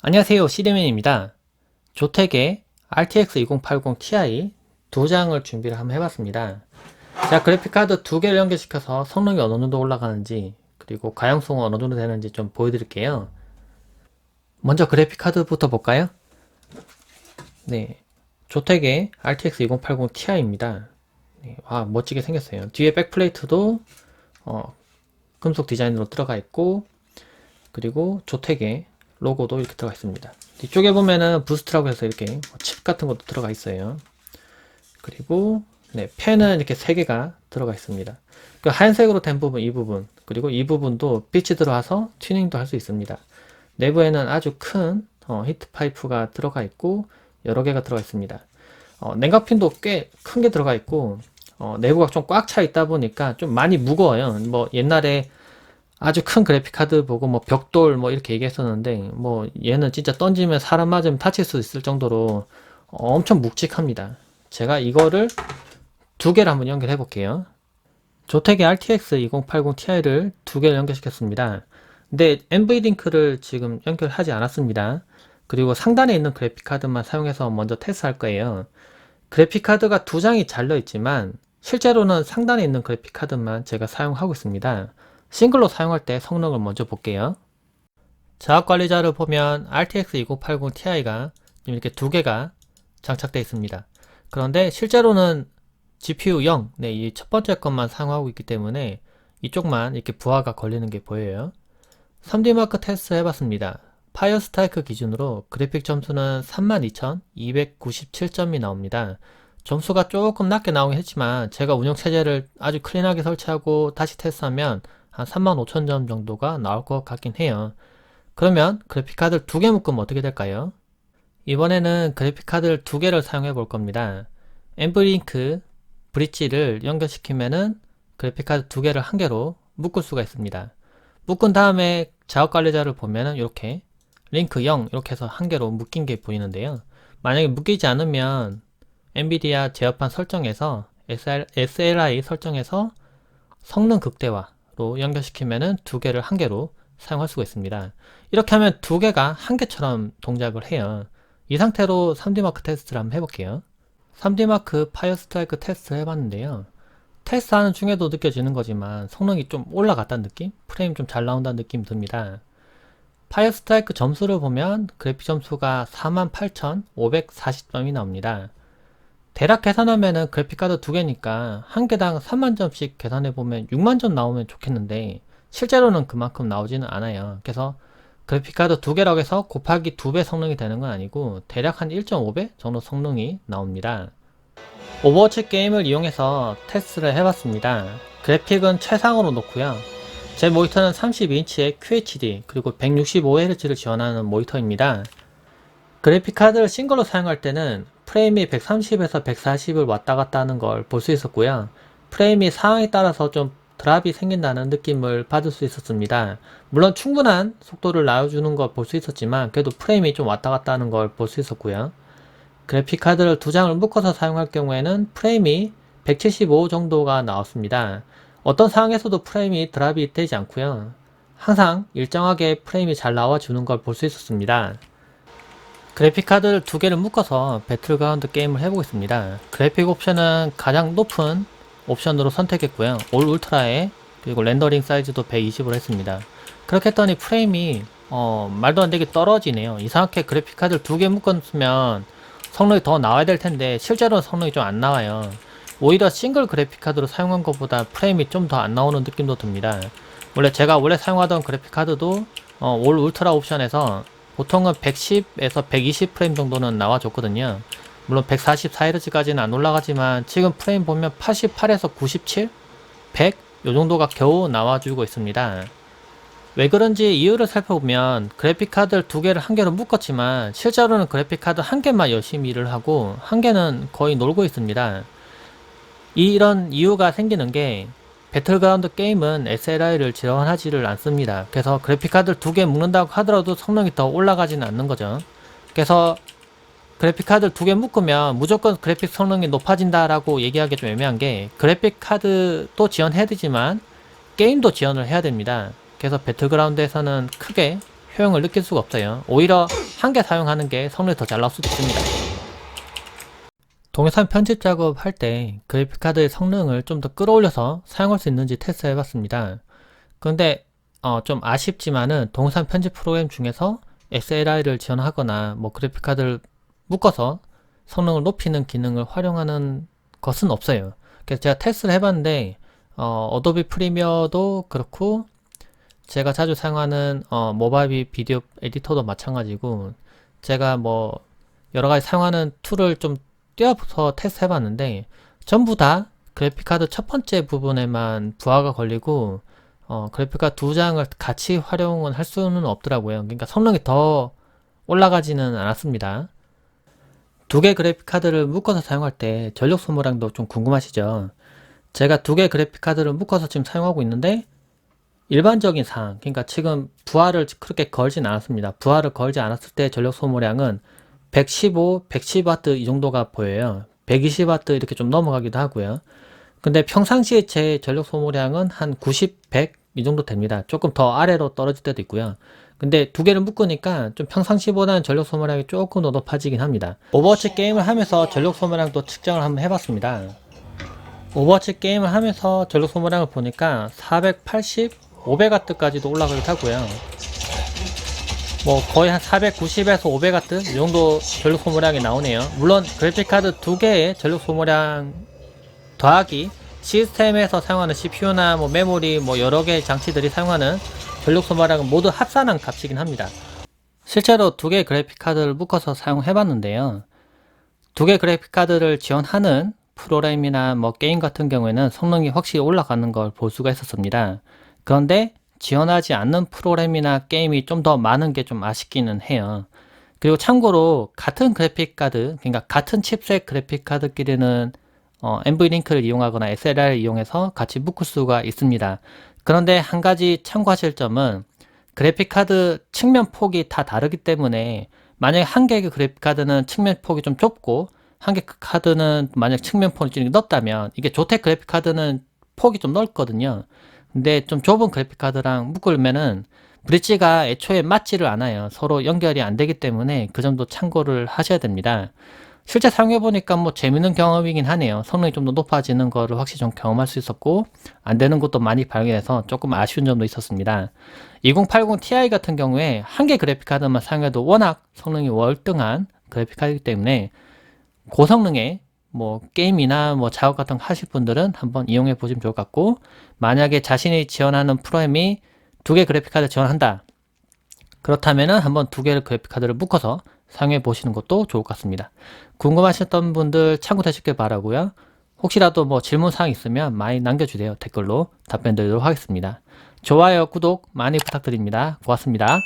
안녕하세요 시리맨입니다. 조텍의 RTX 2080 Ti 두 장을 준비를 한번 해봤습니다. 제가 그래픽카드 두 개를 연결시켜서 성능이 어느 정도 올라가는지 그리고 가용성은 어느 정도 되는지 좀 보여드릴게요. 먼저 그래픽카드부터 볼까요? 네 조텍의 RTX 2080 Ti입니다. 네, 와 멋지게 생겼어요. 뒤에 백플레이트도 어, 금속 디자인으로 들어가 있고 그리고 조텍의 로고도 이렇게 들어가 있습니다. 뒤쪽에 보면은 부스트라고 해서 이렇게 뭐칩 같은 것도 들어가 있어요. 그리고 네, 펜은 이렇게 세 개가 들어가 있습니다. 그 하얀색으로 된 부분 이 부분 그리고 이 부분도 빛이 들어와서 튜닝도 할 수 있습니다. 내부에는 아주 큰 어, 히트 파이프가 들어가 있고 여러 개가 들어가 있습니다. 어, 냉각핀도 꽤 큰 게 들어가 있고 어, 내부가 좀 꽉 차 있다 보니까 좀 많이 무거워요. 뭐 옛날에 아주 큰 그래픽 카드 보고 뭐 벽돌 뭐 이렇게 얘기했었는데 뭐 얘는 진짜 던지면 사람 맞으면 다칠 수 있을 정도로 엄청 묵직합니다. 제가 이거를 두 개를 한번 연결해 볼게요. 조텍의 RTX 2080 Ti를 두 개를 연결시켰습니다. 근데 NVLink 를 지금 연결하지 않았습니다. 그리고 상단에 있는 그래픽 카드만 사용해서 먼저 테스트할 거예요. 그래픽 카드가 두 장이 잘려 있지만 실제로는 상단에 있는 그래픽 카드만 제가 사용하고 있습니다. 싱글로 사용할 때 성능을 먼저 볼게요. 자학 관리자를 보면 RTX 2080 Ti가 이렇게 두 개가 장착되어 있습니다. 그런데 실제로는 GPU 0, 네, 이 첫 번째 것만 사용하고 있기 때문에 이쪽만 이렇게 부하가 걸리는 게 보여요. 3D 마크 테스트 해봤습니다. 파이어 스타이크 기준으로 그래픽 점수는 32,297점이 나옵니다. 점수가 조금 낮게 나오긴 했지만 제가 운영 체제를 아주 클린하게 설치하고 다시 테스트하면 한 35,000점 정도가 나올 것 같긴 해요. 그러면 그래픽카드를 두 개 묶으면 어떻게 될까요? 이번에는 그래픽카드를 두 개를 사용해 볼 겁니다. 엠브링크 브릿지를 연결시키면은 그래픽카드 두 개를 한 개로 묶을 수가 있습니다. 묶은 다음에 작업 관리자를 보면은 이렇게 링크 0 이렇게 해서 한 개로 묶인 게 보이는데요. 만약에 묶이지 않으면 엔비디아 제어판 설정에서 SLI 설정에서 성능 극대화 로 연결시키면은 두 개를 한 개로 사용할 수가 있습니다. 이렇게 하면 두 개가 한 개처럼 동작을 해요. 이 상태로 3D마크 테스트를 한번 해볼게요. 3D마크 파이어 스트라이크 테스트를 해봤는데요. 테스트하는 중에도 느껴지는 거지만 성능이 좀 올라갔다는 느낌? 프레임 좀 잘 나온다는 느낌이 듭니다. 파이어 스트라이크 점수를 보면 그래픽 점수가 48,540점이 나옵니다. 대략 계산하면은 그래픽카드 두 개니까 한 개당 3만 점씩 계산해 보면 6만 점 나오면 좋겠는데 실제로는 그만큼 나오지는 않아요. 그래서 그래픽카드 두 개라고 해서 곱하기 두 배 성능이 되는 건 아니고 대략 한 1.5배 정도 성능이 나옵니다. 오버워치 게임을 이용해서 테스트를 해봤습니다. 그래픽은 최상으로 놓고요. 제 모니터는 32인치의 QHD 그리고 165Hz를 지원하는 모니터입니다. 그래픽 카드를 싱글로 사용할 때는 프레임이 130에서 140을 왔다 갔다 하는 걸 볼 수 있었고요. 프레임이 상황에 따라서 좀 드랍이 생긴다는 느낌을 받을 수 있었습니다. 물론 충분한 속도를 나와주는 걸 볼 수 있었지만 그래도 프레임이 좀 왔다 갔다 하는 걸 볼 수 있었고요. 그래픽 카드를 두 장을 묶어서 사용할 경우에는 프레임이 175 정도가 나왔습니다. 어떤 상황에서도 프레임이 드랍이 되지 않고요. 항상 일정하게 프레임이 잘 나와주는 걸 볼 수 있었습니다. 그래픽 카드를 두 개를 묶어서 배틀그라운드 게임을 해보겠습니다. 그래픽 옵션은 가장 높은 옵션으로 선택했고요. 올 울트라에 그리고 렌더링 사이즈도 120으로 했습니다. 그렇게 했더니 프레임이 어, 말도 안 되게 떨어지네요. 이상하게 그래픽 카드를 두 개 묶었으면 성능이 더 나와야 될 텐데 실제로는 성능이 좀 안 나와요. 오히려 싱글 그래픽 카드로 사용한 것보다 프레임이 좀 더 안 나오는 느낌도 듭니다. 원래 제가 원래 사용하던 그래픽 카드도 어, 올 울트라 옵션에서 보통은 110에서 120 프레임 정도는 나와줬거든요. 물론 144Hz까지는 안 올라가지만 지금 프레임 보면 88에서 97, 100 요 정도가 겨우 나와주고 있습니다. 왜 그런지 이유를 살펴보면 그래픽 카드를 두 개를 한 개로 묶었지만 실제로는 그래픽 카드 한 개만 열심히 일을 하고 한 개는 거의 놀고 있습니다. 이런 이유가 생기는 게 배틀그라운드 게임은 SLI를 지원하지를 않습니다. 그래서 그래픽카드를 두 개 묶는다고 하더라도 성능이 더 올라가지는 않는 거죠. 그래서 그래픽카드를 두 개 묶으면 무조건 그래픽 성능이 높아진다라고 얘기하기 좀 애매한 게 그래픽카드도 지원해야 되지만 게임도 지원을 해야 됩니다. 그래서 배틀그라운드에서는 크게 효용을 느낄 수가 없어요. 오히려 한 개 사용하는 게 성능이 더 잘 나올 수도 있습니다. 동영상 편집 작업할 때 그래픽카드의 성능을 좀 더 끌어올려서 사용할 수 있는지 테스트 해봤습니다. 그런데 어, 좀 아쉽지만은 동영상 편집 프로그램 중에서 SLI를 지원하거나 뭐 그래픽카드를 묶어서 성능을 높이는 기능을 활용하는 것은 없어요. 그래서 제가 테스트를 해봤는데 어, 어도비 프리미어도 그렇고 제가 자주 사용하는 어, 모바일 비디오 에디터도 마찬가지고 제가 뭐 여러 가지 사용하는 툴을 좀 띄워서 테스트 해봤는데 전부 다 그래픽카드 첫 번째 부분에만 부하가 걸리고 어, 그래픽카드 두 장을 같이 활용은 할 수는 없더라고요. 그러니까 성능이 더 올라가지는 않았습니다. 두 개 그래픽카드를 묶어서 사용할 때 전력 소모량도 좀 궁금하시죠? 제가 두 개 그래픽카드를 묶어서 지금 사용하고 있는데 일반적인 상황, 그러니까 지금 부하를 그렇게 걸진 않았습니다. 부하를 걸지 않았을 때 전력 소모량은 115, 110W 이 정도가 보여요. 120W 이렇게 좀 넘어가기도 하고요. 근데 평상시에 제 전력 소모량은 한 90, 100 이 정도 됩니다. 조금 더 아래로 떨어질 때도 있고요. 근데 두 개를 묶으니까 좀 평상시보다는 전력 소모량이 조금 더 높아지긴 합니다. 오버워치 게임을 하면서 전력 소모량도 측정을 한번 해봤습니다. 오버워치 게임을 하면서 전력 소모량을 보니까 480, 500W까지도 올라가기도 하고요. 뭐 거의 한 490에서 500W 이 정도 전력 소모량이 나오네요. 물론 그래픽카드 두 개의 전력 소모량 더하기 시스템에서 사용하는 CPU나 뭐 메모리 뭐 여러 개의 장치들이 사용하는 전력 소모량은 모두 합산한 값이긴 합니다. 실제로 두 개의 그래픽카드를 묶어서 사용해 봤는데요. 두개 그래픽카드를 지원하는 프로그램이나 뭐 게임 같은 경우에는 성능이 확실히 올라가는 걸 볼 수가 있었습니다. 그런데 지원하지 않는 프로그램이나 게임이 좀 더 많은 게 좀 아쉽기는 해요. 그리고 참고로 같은 그래픽카드, 그러니까 같은 칩셋 그래픽카드끼리는 어, NV링크를 이용하거나 SLR을 이용해서 같이 묶을 수가 있습니다. 그런데 한 가지 참고하실 점은 그래픽카드 측면 폭이 다 다르기 때문에 만약에 한 개의 그래픽카드는 측면 폭이 좀 좁고 한 개 카드는 만약 측면 폭이 좀 넓다면 이게 조텍 그래픽카드는 폭이 좀 넓거든요. 근데 좀 좁은 그래픽카드랑 묶으면은 브릿지가 애초에 맞지를 않아요. 서로 연결이 안 되기 때문에 그 점도 참고를 하셔야 됩니다. 실제 사용해보니까 뭐 재밌는 경험이긴 하네요. 성능이 좀 더 높아지는 거를 확실히 좀 경험할 수 있었고, 안 되는 것도 많이 발견해서 조금 아쉬운 점도 있었습니다. 2080 Ti 같은 경우에 한 개 그래픽카드만 사용해도 워낙 성능이 월등한 그래픽카드이기 때문에 고성능의 뭐 게임이나 뭐 작업 같은 거 하실 분들은 한번 이용해 보시면 좋을 것 같고, 만약에 자신이 지원하는 프로그램이 두 개 그래픽 카드 지원한다. 그렇다면은 한번 두 개의 그래픽 카드를 묶어서 사용해 보시는 것도 좋을 것 같습니다. 궁금하셨던 분들 참고되시길 바라고요. 혹시라도 뭐 질문 사항 있으면 많이 남겨주세요. 댓글로 답변 드리도록 하겠습니다. 좋아요, 구독 많이 부탁드립니다. 고맙습니다.